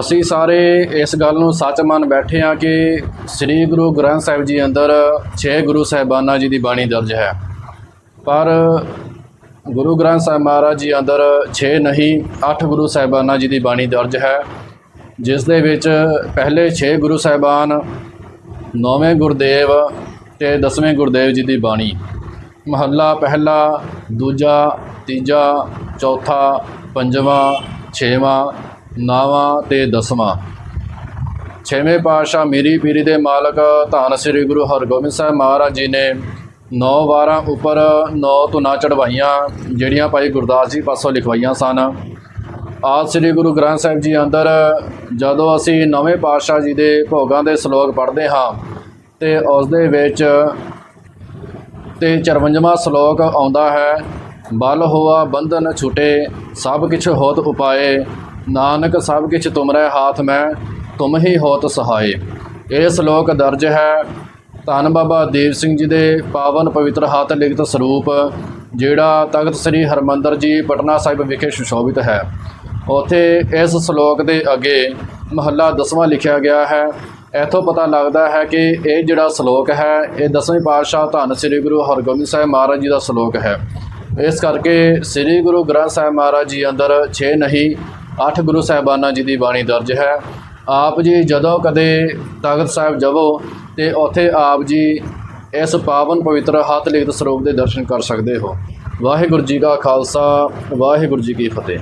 ਅਸੀਂ ਸਾਰੇ ਇਸ ਗੱਲ ਨੂੰ ਸੱਚ ਮੰਨ ਬੈਠੇ ਹਾਂ ਕਿ ਸ੍ਰੀ ਗੁਰੂ ਗ੍ਰੰਥ ਸਾਹਿਬ ਜੀ ਅੰਦਰ 6 ਗੁਰੂ ਸਾਹਿਬਾਨਾਂ ਜੀ ਦੀ ਬਾਣੀ ਦਰਜ ਹੈ। ਪਰ ਗੁਰੂ ਗ੍ਰੰਥ ਸਾਹਿਬ ਮਹਾਰਾਜ ਜੀ ਅੰਦਰ 6 ਨਹੀਂ 8 ਗੁਰੂ ਸਾਹਿਬਾਨਾਂ ਜੀ ਦੀ ਬਾਣੀ ਦਰਜ ਹੈ। ਜਿਸ ਦੇ ਵਿੱਚ ਪਹਿਲੇ 6 ਗੁਰੂ ਸਾਹਿਬਾਨ, ਨੌਵੇਂ ਗੁਰਦੇਵ ਤੇ ਦਸਵੇਂ ਗੁਰਦੇਵ ਜੀ ਦੀ ਬਾਣੀ। ਮਹੱਲਾ ਪਹਿਲਾ, ਦੂਜਾ, ਤੀਜਾ, ਚੌਥਾ, ਪੰਜਵਾਂ, ਛੇਵਾਂ ਨਾਵਾਂ ਤੇ ਦਸਵਾਂ। ਛੇਵੇਂ ਪਾਤਸ਼ਾਹ ਮੀਰੀ ਪੀਰੀ ਦੇ ਮਾਲਕ ਧੰਨ ਸ੍ਰੀ ਗੁਰੂ ਹਰਗੋਬਿੰਦ ਸਾਹਿਬ ਮਹਾਰਾਜ ਜੀ ਨੇ ਨੌ ਵਾਰਾਂ ਉੱਪਰ ਨੌ ਧੁਨਾਂ ਚੜਵਾਈਆਂ ਜਿਹੜੀਆਂ ਭਾਈ ਗੁਰਦਾਸ ਜੀ ਪਾਸੋਂ ਲਿਖਵਾਈਆਂ ਸਨ। ਆਦ ਸ੍ਰੀ ਗੁਰੂ ਗ੍ਰੰਥ ਸਾਹਿਬ ਜੀ ਅੰਦਰ ਜਦੋਂ ਅਸੀਂ ਨਵੇਂ ਪਾਤਸ਼ਾਹ ਜੀ ਦੇ ਭੋਗਾਂ ਦੇ ਸ਼ਲੋਕ ਪੜ੍ਹਦੇ ਹਾਂ ਤੇ ਉਸ ਦੇ ਵਿੱਚ ਤੇ 54ਵਾਂ ਸ਼ਲੋਕ ਆਉਂਦਾ ਹੈ, ਬਲ ਹੋਆ ਬੰਧਨ ਛੁਟੇ, ਸਭ ਕਿਛ ਹੋਤ ਉਪਾਏ। ਨਾਨਕ ਸਭ ਕਿਛ ਤੁਮਰੇ ਹਾਥ ਮੈਂ, ਤੁਮ ਹੀ ਹੋਤ ਸਹਾਏ। ਇਹ ਸ਼ਲੋਕ ਦਰਜ ਹੈ। ਧੰਨ ਬਾਬਾ ਦੇਵ ਸਿੰਘ ਜੀ ਦੇ ਪਾਵਨ ਪਵਿੱਤਰ ਹੱਥ ਲਿਖਤ ਸਰੂਪ, ਜਿਹੜਾ ਤਖਤ ਸ੍ਰੀ ਹਰਮੰਦਰ ਜੀ, ਪਟਨਾ ਸਾਹਿਬ ਵਿਖੇ ਸੁਸ਼ੋਭਿਤ ਹੈ। ਉਥੇ ਇਸ ਸ਼ਲੋਕ ਦੇ ਅੱਗੇ ਮਹੱਲਾ ਦਸਵਾਂ ਲਿਖਿਆ ਗਿਆ ਹੈ। ਇੱਥੋਂ ਪਤਾ ਲੱਗਦਾ ਹੈ ਕਿ ਇਹ ਜਿਹੜਾ ਸ਼ਲੋਕ ਹੈ, ਇਹ ਦਸਵੇਂ ਪਾਤਸ਼ਾਹ ਧੰਨ ਸ੍ਰੀ ਗੁਰੂ ਹਰਗੋਬਿੰਦ ਸਾਹਿਬ ਮਹਾਰਾਜ ਜੀ ਦਾ ਸ਼ਲੋਕ ਹੈ। ਇਸ ਕਰਕੇ ਸ੍ਰੀ ਗੁਰੂ ਗ੍ਰੰਥ ਸਾਹਿਬ ਮਹਾਰਾਜ ਜੀ ਅੰਦਰ 6 ਨਹੀਂ ਅੱਠ ਗੁਰੂ ਸਾਹਿਬਾਨਾਂ ਜੀ ਦੀ ਬਾਣੀ ਦਰਜ ਹੈ। ਆਪ ਜੀ ਜਦੋਂ ਕਦੇ ਤਖਤ ਸਾਹਿਬ ਜਾਵੋ ਤੇ ਉੱਥੇ ਆਪ ਜੀ ਇਸ ਪਾਵਨ ਪਵਿੱਤਰ ਹੱਥ ਲਿਖਤ ਸਰੂਪ ਦੇ ਦਰਸ਼ਨ ਕਰ ਸਕਦੇ ਹੋ। ਵਾਹਿਗੁਰੂ ਜੀ ਕਾ ਖਾਲਸਾ, ਵਾਹਿਗੁਰੂ ਜੀ ਕੀ ਫਤਿਹ।